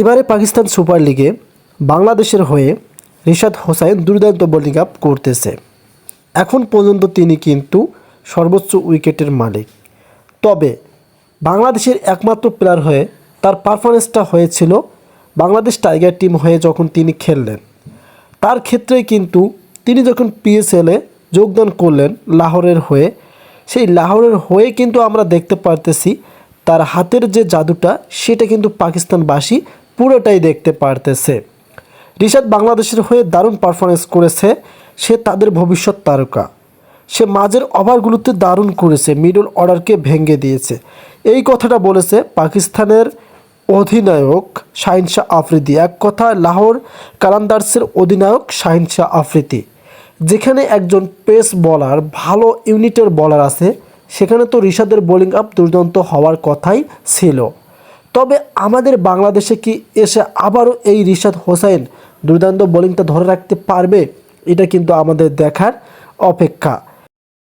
এবারে পাকিস্তান সুপার লিগে বাংলাদেশের হয়ে রিশাদ হোসাইন দুর্দান্ত বোলিং আপ করতেছে। এখন পর্যন্ত তিনি কিন্তু সর্বোচ্চ উইকেটের মালিক। তবে বাংলাদেশের একমাত্র প্লেয়ার হয়ে তার পারফরমেন্সটা হয়েছিল বাংলাদেশ টাইগার টিম হয়ে যখন তিনি খেললেন। তার ক্ষেত্রে কিন্তু তিনি যখন পিএসএলে যোগদান করলেন লাহোরের হয়ে, সেই লাহোরের হয়ে কিন্তু আমরা দেখতে পারতেছি তার হাতের যে জাদুটা সেটা কিন্তু পাকিস্তানবাসী পুরোটাই দেখতে পারতেছে। রিশাদ বাংলাদেশের হয়ে দারুণ পারফরমেন্স করেছে, সে তাদের ভবিষ্যৎ তারকা। সে মাঝের ওভারগুলোতে দারুণ করেছে মিডল অর্ডারকে ভেঙে দিয়েছে। এই কথাটা বলেছে পাকিস্তানের অধিনায়ক শাহিন শাহ আফ্রিদি। এক কথা, লাহোর কালান্দার্সের অধিনায়ক শাহিন শাহ আফ্রিদি। যেখানে একজন পেস বলার ভালো ইউনিটের বলার আছে, সেখানে তো রিশাদের বোলিং আপ দুর্দান্ত হওয়ার কথাই ছিল। তবে আমাদের বাংলাদেশে কি এসে আবারও এই রিশাদ হোসাইন দুর্দান্ত বোলিংটা ধরে রাখতে পারবে? এটা কিন্তু আমাদের দেখার অপেক্ষা।